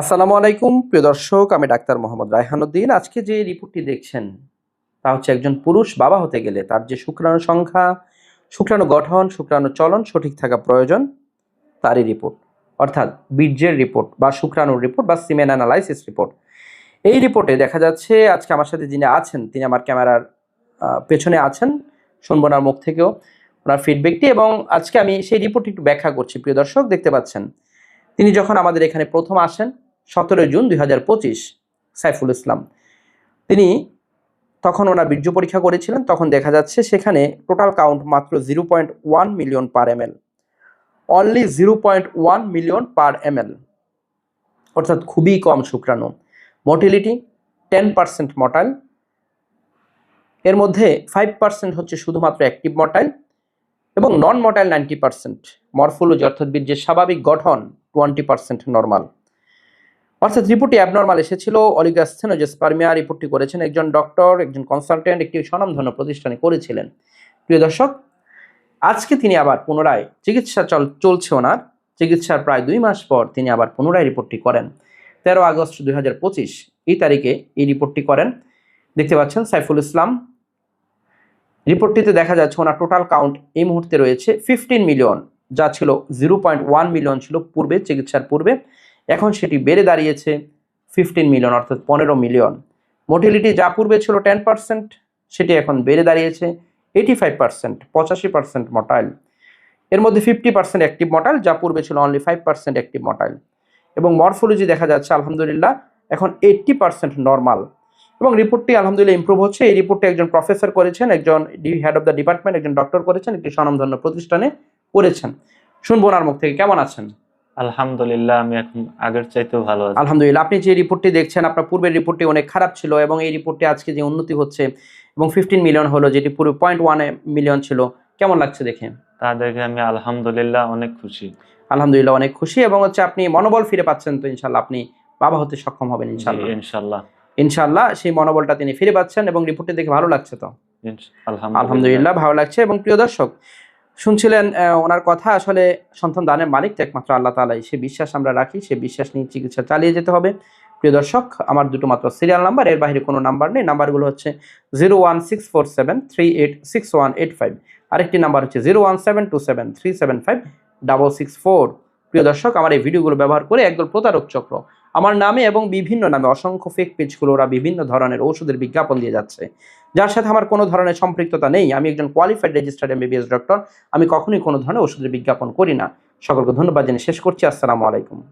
আসসালামু আলাইকুম, প্রিয় দর্শক, আমি ডাক্তার মোহাম্মদ রায়হানুদ্দিন। আজকে যে রিপোর্টটি দেখছেন, তা হচ্ছে একজন পুরুষ বাবা হতে গেলে তার যে শুক্রাণু সংখ্যা, শুক্রাণু গঠন, শুক্রাণু চলন সঠিক থাকা প্রয়োজন, তারই রিপোর্ট। অর্থাৎ বীর্যের রিপোর্ট বা শুক্রাণুর রিপোর্ট বা সিমেন অ্যানালাইসিস রিপোর্ট। এই রিপোর্টে দেখা যাচ্ছে, আজকে আমার সাথে যিনি আছেন, তিনি আমার ক্যামেরার পেছনে আছেন, শুনব ওনার মুখ থেকেও ওনার ফিডব্যাকটি এবং আজকে আমি সেই রিপোর্টটি একটু ব্যাখ্যা করছি। প্রিয় দর্শক, দেখতে পাচ্ছেন, তিনি যখন আমাদের এখানে প্রথম আসেন সতেরোই জুন দুই হাজার পঁচিশ, সাইফুল ইসলাম। তিনি তখন ওনার বীর্য পরীক্ষা করেছিলেন, তখন দেখা যাচ্ছে সেখানে টোটাল কাউন্ট মাত্র zero point one million per M L only zero point one million per M L অর্থাৎ খুবই কম শুক্রাণু। মোটিলিটি টেন পার্সেন্ট মটাইল এর মধ্যে ফাইভ পার্সেন্ট হচ্ছে শুধুমাত্র অ্যাক্টিভ মটাইল এবং non motile ninety percent morphology অর্থাৎ বীর্যের স্বাভাবিক গঠন টোয়েন্টি পার্সেন্ট নর্মাল অর্থাৎ রিপোর্টটি অ্যাবনর্মাল এসেছিল। অলিগাস্থেনোজেসপার্মিয়া রিপোর্টটি করেছেন একজন ডক্টর একজন কনসালটেন্ট একটি স্বনামধন্য প্রতিষ্ঠানে করেছিলেন। প্রিয় দর্শক, আজকে তিনি আবার পুনরায় চিকিৎসা চল চলছে ওনার চিকিৎসার প্রায় দুই মাস পর তিনি আবার পুনরায় রিপোর্টটি করেন। তেরো আগস্ট দুই হাজার পঁচিশ, এই তারিখে এই রিপোর্টটি করেন। দেখতে পাচ্ছেন সাইফুল ইসলাম। রিপোর্টটিতে দেখা যাচ্ছে ওনার টোটাল কাউন্ট এই মুহূর্তে রয়েছে ফিফটিন মিলিয়ন যা ছিল জিরো পয়েন্ট ওয়ান মিলিয়ন ছিল পূর্বে, চিকিৎসার পূর্বে। এখন সেটি বেড়ে দাঁড়িয়েছে ফিফটিন মিলিয়ন অর্থাৎ পনেরো মিলিয়ন মোটিলিটি যা পূর্বে ছিল টেন পার্সেন্ট সেটি এখন বেড়ে দাঁড়িয়েছে এইটি ফাইভ পার্সেন্ট পঁচাশি পার্সেন্ট মটাইল এর মধ্যে ফিফটি পার্সেন্ট অ্যাক্টিভ মটাইল যা পূর্বে ছিল only five percent active motile এবং মরফোলজি দেখা যাচ্ছে, আলহামদুলিল্লাহ, এখন এইট্টি পার্সেন্ট নর্মাল এবং রিপোর্টটি আলহামদুলিল্লাহ ইম্প্রুভ হচ্ছে। এই রিপোর্টটি একজন প্রফেসর করেছেন, একজন হেড অফ দ্য ডিপার্টমেন্ট একজন ডক্টর করেছেন, একটি স্বনামধন্য প্রতিষ্ঠানে করেছেন। শুনব ওনার মুখ থেকে, কেমন আছেন? আলহামদুলিল্লাহ আমি এখন আগের চাইতেও ভালো আছি। আলহামদুলিল্লাহ আপনি যে রিপোর্টটি দেখছেন আপনার পূর্বের রিপোর্টটি অনেক খারাপ ছিল এবং এই রিপোর্টে আজকে যে উন্নতি হচ্ছে এবং ফিফটিন মিলিয়ন হলো যেটি পুরো পয়েন্ট ওয়ান মিলিয়ন ছিল কেমন লাগছে দেখে? তা দেখে আমি আলহামদুলিল্লাহ অনেক খুশি। আলহামদুলিল্লাহ অনেক খুশি এবং হচ্ছে আপনি মনোবল ফিরে পাচ্ছেন তো ইনশাল্লাহ আপনি বাবা হতে সক্ষম হবেন ইনশাল্লাহ ইনশাল্লাহ ইনশাল্লাহ সেই মনোবলটা তিনি ফিরে পাচ্ছেন এবং রিপোর্টটি দেখে ভালো লাগছে তো। আলহামদুলিল্লাহ ভালো লাগছে এবং প্রিয় দর্শক শুনছিলেন ওনার কথা। আসলে সন্তান দানের মালিক তো একমাত্র আল্লাহ তালাই সে বিশ্বাস আমরা রাখি, সে বিশ্বাস নিয়ে চিকিৎসা চালিয়ে যেতে হবে। প্রিয় দর্শক, আমার দুটো মাত্র সিরিয়াল নাম্বার এর বাইরে কোনো নাম্বার নেই। নাম্বারগুলো হচ্ছে zero one six four seven three eight six one eight five আরেকটি নাম্বার হচ্ছে zero one seven two seven three seven five double six four প্রিয় দর্শক, আমার এই ভিডিওগুলো ব্যবহার করে একদল প্রতারক চক্র আমার নামে এবং বিভিন্ন নামে অসংখ্য ফেক পেজগুলো ওরা বিভিন্ন ধরনের ওষুধের বিজ্ঞাপন দিয়ে যাচ্ছে। যার সাথে আমার কোনো ধরনের সম্পৃক্ততা নেই। আমি একজন কোয়ালিফাইড রেজিস্টার্ড এমবিবিএস ডক্টর আমি কখনোই কোনো ধরনের ওষুধের বিজ্ঞাপন করি না। সকলকে ধন্যবাদ জানিয়ে শেষ করছি। আসসালামু আলাইকুম।